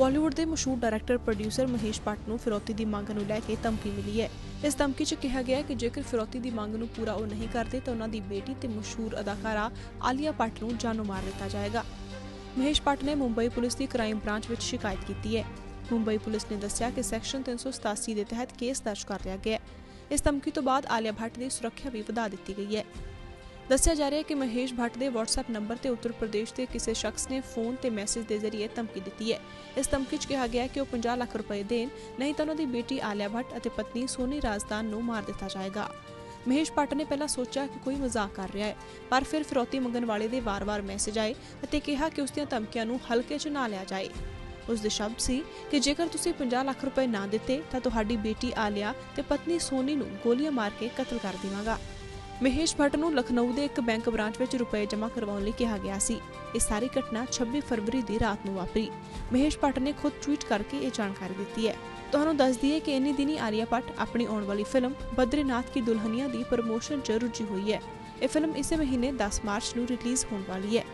ਬਾਲੀਵੁੱਡ ਦੇ ਮਸ਼ਹੂਰ director, producer Mahesh Bhatt ਨੂੰ ਫਿਰੌਤੀ ਦੀ ਮੰਗ ਨੂੰ ਲੈ ਕੇ ਧਮਕੀ ਮਿਲੀ ਹੈ। ਇਸ ਧਮਕੀ 'ਚ ਕਿਹਾ ਗਿਆ ਹੈ ਕਿ ਜੇਕਰ ਫਿਰੌਤੀ ਦੀ ਮੰਗ ਨੂੰ ਪੂਰਾ ਉਹ ਨਹੀਂ ਕਰਦੇ ਤਾਂ ਉਹਨਾਂ ਦੀ ਬੇਟੀ ਤੇ ਮਸ਼ਹੂਰ ਅਦਾਕਾਰਾ ਆਲੀਆ ਭੱਟ ਨੂੰ ਜਾਨੋਂ ਮਾਰ ਦਿੱਤਾ ਜਾਏਗਾ। ਮਹੇਸ਼ ਭੱਟ ਨੇ ਮੁੰਬਈ ਪੁਲਿਸ ਦੀ ਕ੍ਰਾਈਮ ਬ੍ਰਾਂਚ ਵਿੱਚ ਸ਼ਿਕਾਇਤ ਕੀਤੀ ਹੈ। ਮੁੰਬਈ ਪੁਲਿਸ ਨੇ ਦੱਸਿਆ ਕਿ ਸੈਕਸ਼ਨ 387 ਦੇ ਤਹਿਤ ਕੇਸ ਦਰਜ ਕਰ ਲਿਆ ਗਿਆ ਹੈ। ਇਸ ਧਮਕੀ ਤੋਂ ਬਾਅਦ ਆਲੀਆ ਭੱਟ ਦੀ ਸੁਰੱਖਿਆ ਵੀ ਵਧਾ ਦਿੱਤੀ ਗਈ ਹੈ। ਦੱਸਿਆ ਜਾ ਰਿਹਾ ਹੈ ਕਿ ਮਹੇਸ਼ ਭੱਟ ਦੇ WhatsApp ਨੰਬਰ ਤੇ ਉੱਤਰ ਪ੍ਰਦੇਸ਼ ਦੇ ਕਿਸੇ ਸ਼ਖਸ ਨੇ ਫੋਨ ਤੇ ਮੈਸੇਜ ਦੇ ਜ਼ਰੀਏ ਧਮਕੀ ਦਿੱਤੀ ਹੈ। ਇਸ ਧਮਕੀ 'ਚ ਕਿਹਾ ਗਿਆ ਹੈ ਕਿ ਉਹ 50 ਲੱਖ ਰੁਪਏ ਦੇਣ, ਨਹੀਂ ਤਾਂ ਉਹਨਾਂ ਦੀ ਬੇਟੀ ਆਲਿਆ ਭੱਟ ਅਤੇ ਪਤਨੀ ਸੋਨੀ ਰਾਜਦਾਨ ਨੂੰ ਮਾਰ ਦਿੱਤਾ ਜਾਏਗਾ। ਮਹੇਸ਼ ਭੱਟ ਨੇ ਪਹਿਲਾਂ ਸੋਚਿਆ ਕਿ ਕੋਈ ਮਜ਼ਾਕ ਕਰ ਰਿਹਾ ਹੈ, ਪਰ ਫਿਰ ਫਿਰੌਤੀ ਮੰਗਣ ਵਾਲੇ ਦੇ ਵਾਰ-ਵਾਰ ਮੈਸੇਜ ਆਏ ਅਤੇ ਕਿਹਾ ਕਿ ਉਸ ਦੀਆਂ ਧਮਕੀਆਂ ਨੂੰ ਹਲਕੇ 'ਚ ਨਾ ਲਿਆ ਜਾਏ। ਉਸ ਦੇ ਸ਼ਬਦ ਸੀ ਕਿ ਜੇਕਰ ਤੁਸੀਂ 50 ਲੱਖ ਰੁਪਏ ਨਾ ਦਿੱਤੇ ਤਾਂ ਤੁਹਾਡੀ ਬੇਟੀ ਆਲਿਆ ਤੇ ਪਤਨੀ ਸੋਨੀ ਨੂੰ ਗੋਲੀਆਂ ਮਾਰ ਕੇ ਕਤਲ ਕਰ ਦੇਵਾਂਗਾ। ਮਹੇਸ਼ ਭੱਟ ਨੂੰ ਲਖਨਊ ਦੇ ਇੱਕ ਬੈਂਕ ਬ੍ਰਾਂਚ ਵਿੱਚ ਰੁਪਏ ਜਮ੍ਹਾਂ ਕਰਵਾਉਣ ਲਈ ਕਿਹਾ ਗਿਆ ਸੀ। ਇਹ ਸਾਰੀ ਘਟਨਾ 26 ਫਰਵਰੀ ਦੀ ਰਾਤ ਨੂੰ ਵਾਪਰੀ। ਮਹੇਸ਼ ਭੱਟ ਨੇ ਖੁਦ ਟਵੀਟ ਕਰਕੇ ਇਹ ਜਾਣਕਾਰੀ ਦਿੱਤੀ ਹੈ। ਤੁਹਾਨੂੰ ਦੱਸ ਦਈਏ ਕਿ ਇੰਨੀ ਦਿਨੀ ਆਰੀਆ ਭੱਟ ਆਪਣੀ ਆਉਣ ਵਾਲੀ ਫਿਲਮ ਬਦਰੀਨਾਥ ਕੀ ਦੁਲਹਨੀਆ ਦੀ ਪ੍ਰਮੋਸ਼ਨ 'ਚ ਰੁੱਝੀ ਹੋਈ ਹੈ। ਇਹ ਫਿਲਮ ਇਸੇ ਮਹੀਨੇ 10 ਮਾਰਚ ਨੂੰ ਰਿਲੀਜ਼ ਹੋਣ ਵਾਲੀ ਹੈ।